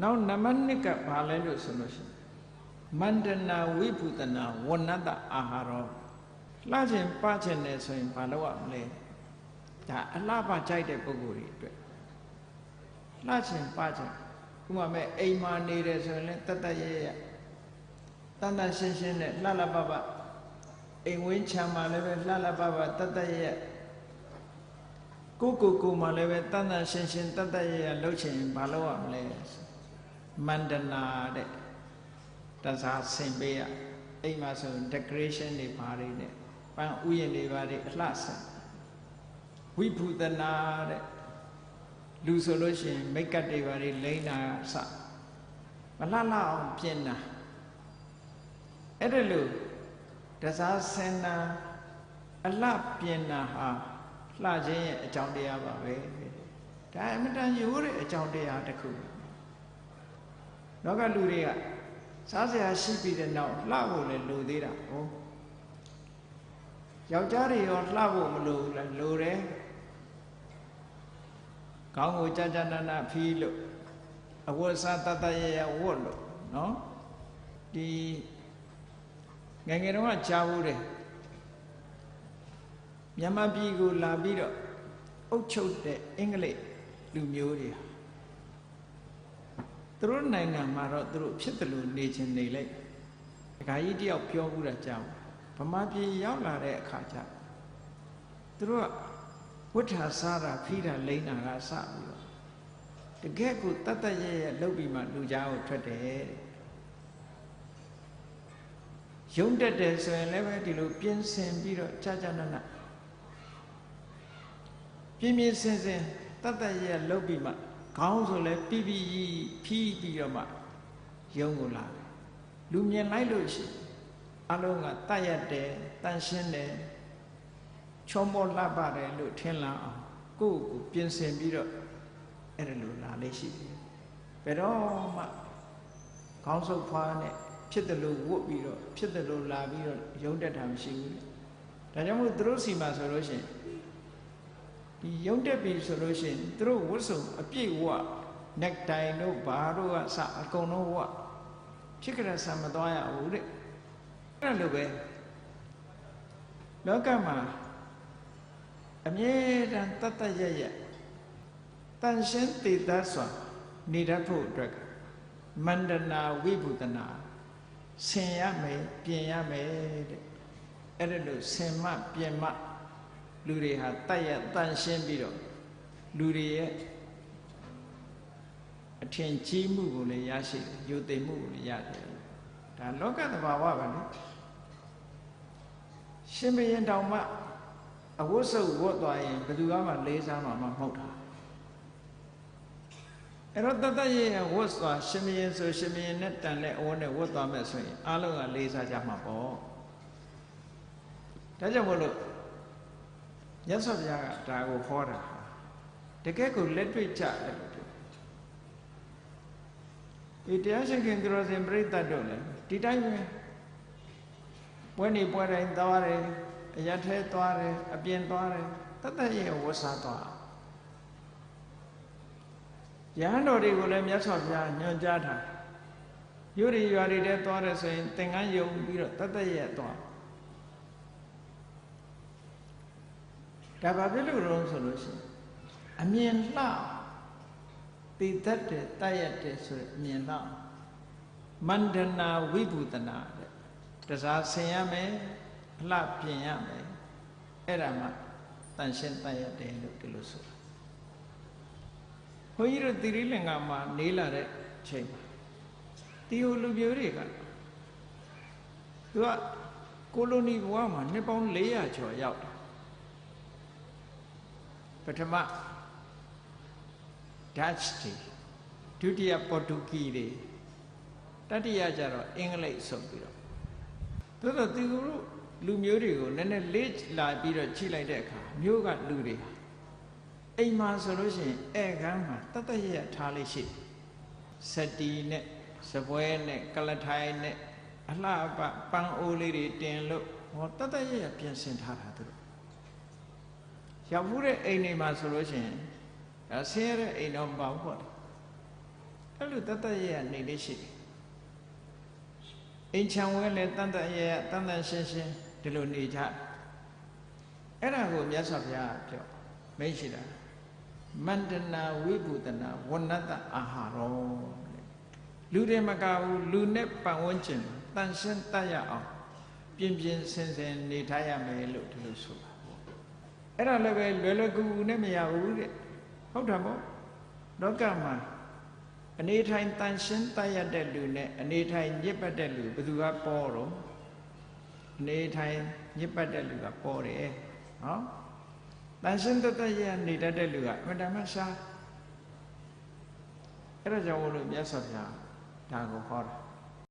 နောက်နံပါတ်1ကဘာလဲလို့ဆိုလို့ရှိရင်မန္တနာဝိပုတနာဝဏတ္တအာဟာရောလှခြင်းပခြင်းနဲ့ဆိုရင်ဘာလို့ရမလဲဒါအလှပကြိုက်တဲ့ပုဂ္ဂိုလ်တွေအတွက်လှခြင်းပခြင်းဥပမာအိမ်မှာနေတယ်ဆိုရင်လည်းတတ်တတ်ရရတန်တန်ရှင်းရှင်းနဲ့လှလှပပအိမ်ဝင်းချမ်းမှာလည်းပဲလှလှပပတတ်တတ်ရရကိုကိုကိုမှလည်းပဲတန်တန်ရှင်းရှင်းတတ်တတ်ရရလှုပ်ချင်ဘာလို့ရမလဲ မန္တနာတဲ့တစားဆင်ပေးရအိမ်မှာဆို decoration တွေဘာတွေနဲ့ပန်းဥယျာဉ်တွေဘာတွေအလှဆင်ဝိပုဒနာတဲ့လူဆိုလို့ရှိရင်မိတ်ကပ်တွေဘာတွေလိမ့်တာစမလှလှအောင်ပြင်တာအဲ့ဒါလို့တစားဆင်တာအလှပြင်တာဟာလှခြင်းရဲ့အကြောင်းတရားပါပဲဒါအမတန်ရိုးတဲ့အကြောင်းတရားတစ်ခု နောက်ကလူတွေကစားစရာရှိပြီးတဲ့နောက်လှဖို့လည်းလိုသေးတာဟုတ်ယောက်ျားတွေရောလှဖို့မလိုဘူးလားလိုတယ်ကောင်းကိုကြာကြာနာနာဖီးလို့အဝတ်စားတတရရဝတ်လို့နော်ဒီငယ်ငယ်တုန်းကကြားဘူးတယ်မြန်မာပြည်ကိုလာပြီးတော့အုပ်ချုပ်တဲ့အင်္ဂလိပ်လူမျိုးတွေဟာ သူတို့နိုင်ငံမှာတော့သူတို့ဖြစ်တယ်လို့နေချင်နေလိုက်ဒကာကြီးတယောက်ပြောဘူးတာကြောင့်ဗမာပြည်ရောက်လာတဲ့အခါကျသူတို့ကဝဋ္ဌာစားတာဖိတာလိမ့်တာကစပြီးတော့တကယ်ကိုတတ်တတ်ရဲ့ရဲ့လှုပ်ပြီးမှလူကြားကိုထွက်တယ်တဲ့ယုံတက်တယ်ဆိုရင်လည်းပဲဒီလိုပြင်းစင်ပြီးတော့ကြာကြာနာနာပြင်းပြင်းစင်စင်တတ်တတ်ရဲ့လှုပ်ပြီးမှခေါင်းဆိုလဲပြပြဖြီး ပြီးတော့မှယုံကိုလာတယ်လူမြင်လိုက်လို့ရှိအလုံးကတတ်ရတယ်တန်ရှင်းတယ်ချောမောလှပတယ်လို့ထင်လာအောင်ကိုယ့်ကိုပြင်ဆင်ပြီးတော့အဲ့ဒါလိုလာလေးရှိတယ်ဘယ်တော့မှခေါင်းဆုပ်ဖွားနဲ့ဖြစ်တယ်လို့ဝတ်ပြီးတော့ဖြစ်တယ်လို့လာပြီးတော့ယုံတက်တာမရှိဘူးဒါကြောင့်မို့သူတို့စီမှာဆိုလို့ရှိရင်ဒီယုံတက်ပြီဆိုလို့ရှိရင်သူတို့ဝတ်စုံအပြည့်ဝ နက်တိုင်တို့ဘာတို့ကစအကုန်လုံးဝဖြစ်ကြတဲ့ဆံမသွားရဘူးတဲ့အဲ့လိုပဲလောကမှာအမြဲတမ်းတတ်တတ်ရရတန်ရှင်းတည်တတ်စွာနေတတ်ဖို့အတွက်ကမန္တနာဝိဘုဒနာဆင်ရမယ်ပြင်ရမယ်တဲ့အဲ့ဒါလို့ဆင်မပြင်မလူတွေဟာတတ်ရတန်ရှင်းပြီးတော့လူတွေရဲ့ အထင်ကြီးမှုကိုလည်းရရှိတယ်ယုတ်သိမှုကိုလည်းရတယ်ဒါလောကသဘာဝပဲလေရှင်ဘရင်တောင်မှအဝတ်စုပ်ဝတ်သွားရင်ဘယ်သူမှလေးစားမှာမဟုတ်တာအဲ့တော့တတရဲ့ဝတ်သွားရှင်ဘရင်ဆိုရှင်ဘရင်နဲ့တန်တဲ့အဝတ်နဲ့ဝတ်သွားမယ်ဆိုရင်အားလုံးကလေးစားကြမှာပေါ့ဒါကြောင့်မို့လို့မြတ်စွာဘုရားကဒါကိုဟောတာတကယ်ကိုလက်တွေ့ကြတယ်လို့ပြော ဒီတရားရှင်ခင်ကရောစင်ပြိတ္တတို့လည်းဒီတိုင်းပဲပွဲနေပွဲတိုင်းသွားတယ်အရထဲသွားတယ်အပြင်သွားတယ်တတ်တရဲ့ဝတ်စားသွားရဟန်းတော်တွေကိုလည်းမြတ်စွာဘုရားညွှန်ကြားထားယုရိရွာတွေထဲသွားတယ်ဆိုရင်သင်္ကန်းယုံပြီးတော့တတ်တရဲ့သွားဒါဘာဖြစ်လို့လဲဆိုလို့ရှိရင်အမြင်လှ တည်တတ်တယ်တတ်ရတယ်ဆိုရင်အမြင်လှမန္တနာဝိဘုဒနာတဲ့တစားဆင်ရမယ်အလှပြင်ရမယ်အဲ့ဒါမှတန်ရှင်းတတ်ရတယ်လို့ဒီလိုဆိုတာဘုန်းကြီးတို့တိရိလင်္ကာမှာနေလာတဲ့ချိန်မှာတီဟိုလူမျိုးတွေကသူကကိုလိုနီဘဝမှာနှစ်ပေါင်း400ကျော်ရောက်တယ်ပထမ Dutch တွေဒုတိယပေါ်တူဂီတွေတတိယကျတော့အင်္ဂလိပ်ဆုံးပြီးတော့သို့တော့သူတို့လူမျိုးတွေကိုနည်းနည်းလေ့လာပြီးတော့ချိန်လိုက်တဲ့အခါမျိုးကလူတွေအိမ်မှာဆိုလို့ရှိရင်ဧကန်းမှာတတ်တရရထားလေးရှိစတီနဲ့စပွဲနဲ့ကလထိုင်နဲ့အလှပပန်းအိုးလေးတွေတင်လို့ဟောတတ်တရရပြင်ဆင်ထားတာသူတို့ရောက်မှုတဲ့အိမ်တွေမှာဆိုလို့ရှိရင် ဆင်းရဲတဲ့အိမ်တော့မပေါ့ပေါ့အဲ့လိုတတ်တတ်ရဲ့နေလေးရှိတယ်အိမ်ချံဝဲလဲတန်တတ်ရဲ့တန်တန်ရှင်းရှင်းဒီလိုနေကြအဲ့ဒါကိုမြတ်စွာဘုရားပြောမိတ်ရှိတာမန္တနာဝိပုဒနာဝဏတ္တအာဟာရောလူတွေမကဘူးလူနဲ့ပတ်ဝန်းကျင်တန်ရှင်းတတ်ရအောင်ပြင်းပြင်းစင်စင်နေထားရမယ်လို့ဒီလိုဆိုတာအဲ့ဒါလည်းပဲလွယ်လွယ်ကူကူနဲ့မရဘူးတဲ့ ဟုတ်တယ်မို့လောကမှာအနေထိုင်တန်ရှင်းတတ်ရတဲ့လူနဲ့အနေထိုင်ညစ်ပတ်တဲ့လူဘယ်သူကပေါ်တော့အနေထိုင်ညစ်ပတ်တဲ့လူကပေါ်တယ်နော်တန်ရှင်းတတ်ရနေတတ်တဲ့လူကအမှန်တမ်းရှားအဲ့ဒါကြောင့်လို့မြတ်စွာဘုရားဒါကိုဟောတာ